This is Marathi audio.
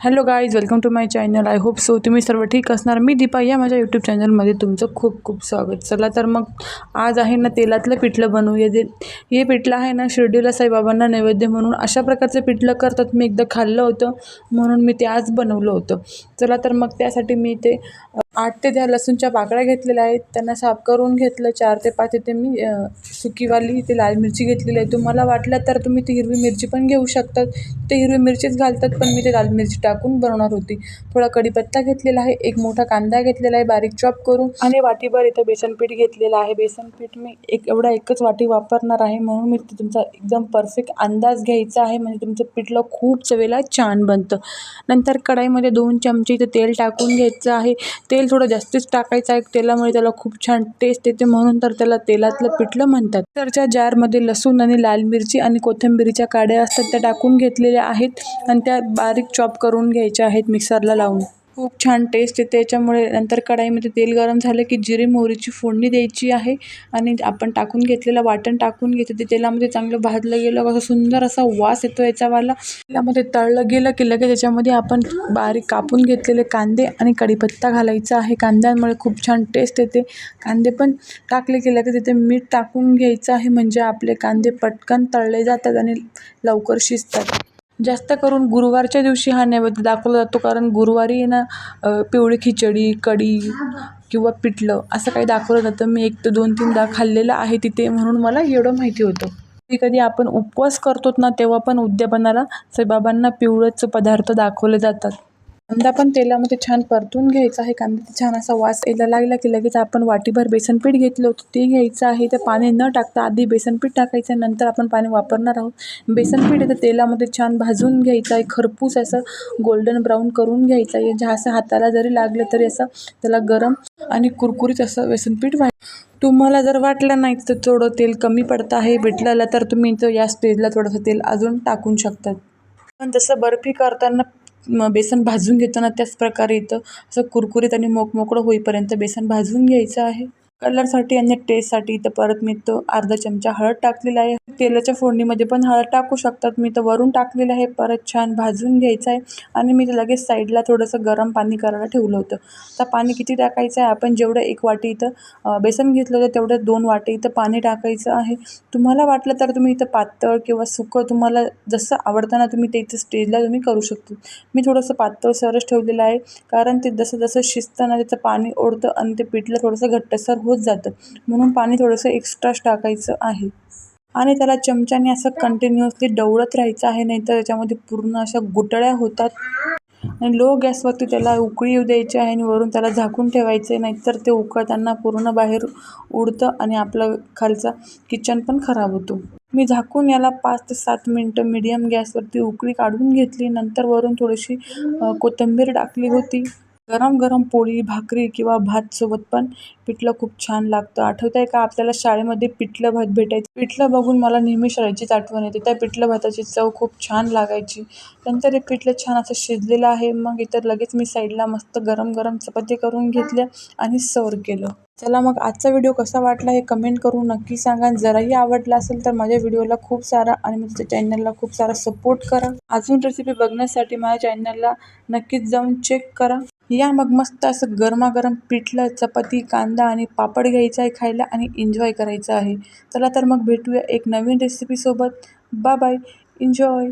Hello guys welcome to my channel. I hope so तुम्ही सर्व ठीक असणार. मी दीपा या माझ्या यूट्यूब चॅनलमध्ये तुमचं खूप खूप स्वागत. चला तर मग आज आहे ना तेलातलं पिठलं बनवूया. जे हे पिठलं आहे ना शिर्डीला साईबाबांना नैवेद्य म्हणून अशा प्रकारचं पिठलं करतात. मी एकदा खाल्लं होतं म्हणून मी ते आज बनवलं होतं. चला तर मग त्यासाठी मी ते आठ ते दहा लसूणच्या पाकळ्या घेतलेल्या आहेत. त्यांना साफ करून घेतलं. चार ते पाच इथे मी सुकीवाली इथे लाल मिरची घेतलेली आहे. तुम्हाला वाटलं तर तुम्ही ती हिरवी मिरची पण घेऊ शकतात. ते हिरवी मिरचीच घालतात पण मी ते लाल मिरची टाकून बनवणार होती. थोडा कढीपत्ता घेतलेला आहे. एक मोठा कांदा घेतलेला आहे. बारीक चॉप करून आणि वाटीभर इथं बेसनपीठ घेतलेलं आहे. बेसनपीठ मी एक एवढा एकच वाटी वापरणार आहे. म्हणून मी ते तुमचा एकदम परफेक्ट अंदाज घ्यायचा आहे. म्हणजे तुमचं पिठलं खूप चवेला छान बनतं. नंतर कढाईमध्ये दोन चमचे इथं तेल टाकून घ्यायचं आहे. तेल थोडं जास्तीच टाकायचं आहे तेलामुळे त्याला खूप छान टेस्ट येते. म्हणून तर त्याला तेलातलं पिठलं म्हणतात. तरच्या जारमध्ये लसूण आणि लाल मिरची आणि कोथिंबिरीच्या काड्या असतात त्या टाकून घेतलेल्या आहेत आणि त्या बारीक चॉप करून घ्यायच्या आहेत मिक्सरला लावून. खूप छान टेस्ट येते. याच्यामुळे नंतर कढाईमध्ये तेल गरम झालं की जिरी मोहरीची फोडणी द्यायची आहे. आणि आपण टाकून घेतलेलं वाटण टाकून घेते ते तेलामध्ये चांगलं भाजलं गेलं. कसं सुंदर असा वास येतो याच्यावाला. तेलामध्ये तळलं गेलं की लगेच त्याच्यामध्ये आपण बारीक कापून घेतलेले कांदे आणि कढीपत्ता घालायचा आहे. कांद्यांमुळे खूप छान टेस्ट येते. कांदे पण टाकले की लगेच तिथे मीठ टाकून घ्यायचं आहे. म्हणजे आपले कांदे पटकन तळले जातात आणि लवकर शिजतात. जास्त करून गुरुवारच्या दिवशी हा नैवेद्य दाखवला जातो. कारण गुरुवारी ना पिवळी खिचडी कढी किंवा पिठलं असं काही दाखवलं जातं. मी एक तर दोन तीनदा खाल्लेलं आहे तिथे म्हणून मला एवढं माहिती होतं. कधी कधी आपण उपवास करतो ना तेव्हा पण उद्यापनाला साईबाबांना पिवळंच पदार्थ दाखवले जातात. कांदा पण तेलामध्ये छान परतून घ्यायचा आहे. कांद्याचा छान असा वास यायला लागला की लगेच आपण वाटीभर बेसन पीठ घेतलं होतं. ते घ्यायचं आहे. तर पाणी न टाकता आधी बेसन पीठ टाकायचं नंतर आपण पाणी वापरणार आहोत. बेसन पीठ तर तेलामध्ये छान भाजून घ्यायचं आहे. खरपूस असं गोल्डन ब्राऊन करून घ्यायचं आहे. जे असं हाताला जरी लागलं तरी असं त्याला गरम आणि कुरकुरीत असं बेसन पीठ व्हाय तुम्हाला जर वाटलं नाही तर थोडं तेल कमी पडतं आहे. भेटलेलं तर तुम्ही तर या स्टेजला थोडंसं तेल अजून टाकून शकतात. पण जसं बर्फी करताना मग बेसन भाजून घेताना त्याच प्रकारे इथं असं कुरकुरीत आणि मोकमोकळं होईपर्यंत बेसन भाजून घ्यायचं आहे. कलरसाठी आणि टेस्टसाठी इथं परत मी तो अर्धा चमचा हळद टाकलेला आहे. तेलाच्या फोडणीमध्ये पण हळद टाकू शकतात. मी तर वरून टाकलेलं आहे. परत छान भाजून घ्यायचं आहे. आणि मी लगेच साईडला थोडंसं गरम पाणी करायला ठेवलं होतं. आता पाणी किती टाकायचं आहे? आपण जेवढं एक वाटी इथं बेसन घेतलं होतं तेवढं दोन वाटी इथं पाणी टाकायचं आहे. तुम्हाला वाटलं तर तुम्ही इथं पातळ किंवा सुकं तुम्हाला जसं आवडतं ना तुम्ही ते इथं स्टेजला तुम्ही करू शकता. मी थोडंसं पातळ सरस ठेवलेलं आहे. कारण ते जसं जसं शिजतं ना त्याचं पाणी ओढतं आणि ते पिठलं थोडंसं घट्टसर होत जातं. म्हणून पाणी थोडंसं एक्स्ट्राच टाकायचं आहे. आणि त्याला चमच्याने असं कंटिन्युअसली डवळत राहायचं आहे नाहीतर त्याच्यामध्ये पूर्ण अशा गुटळ्या होतात. आणि लो गॅसवरती त्याला उकळी येऊ द्यायची आहे आणि वरून त्याला झाकून ठेवायचं आहे नाहीतर ते उकळताना पूर्ण बाहेर उडतं आणि आपलं खालचा किचन पण खराब होतो. मी झाकून याला पाच ते सात मिनटं मिडियम गॅसवरती उकळी काढून घेतली. नंतर वरून थोडीशी कोथिंबीर टाकली होती. गरम गरम पोळी भाकरी किंवा भात सोबत पण पिठलं खूप छान लागतं. आठवत आहे का? आपल्याला शाळेमध्ये पिठलं भात भेटायचं. पिठलं बघून मला नेहमी शाळेचीच आठवण येते. त्या पिठलं भाताची चव खूप छान लागायची. नंतर हे पिठलं छान असं शिजलेलं आहे. मग इतर लगेच मी साईडला मस्त गरम गरम चपाती करून घेतल्या आणि सर्व केलं. चला मग आजचा व्हिडिओ कसा वाटला हे कमेंट करून नक्की सांगा. जराही आवडला असेल तर माझ्या व्हिडिओला खूप सारा आणि माझ्या चॅनलला खूप सारा सपोर्ट करा. अजून रेसिपी बघण्यासाठी माझ्या चॅनलला नक्कीच जाऊन चेक करा. या मग मस्त असं गरमागरम पिठलं चपाती कांदा आणि पापड घ्यायचा आहे खायला आणि एन्जॉय करायचं आहे. चला तर मग भेटूया एक नवीन रेसिपीसोबत बाय बाय एन्जॉय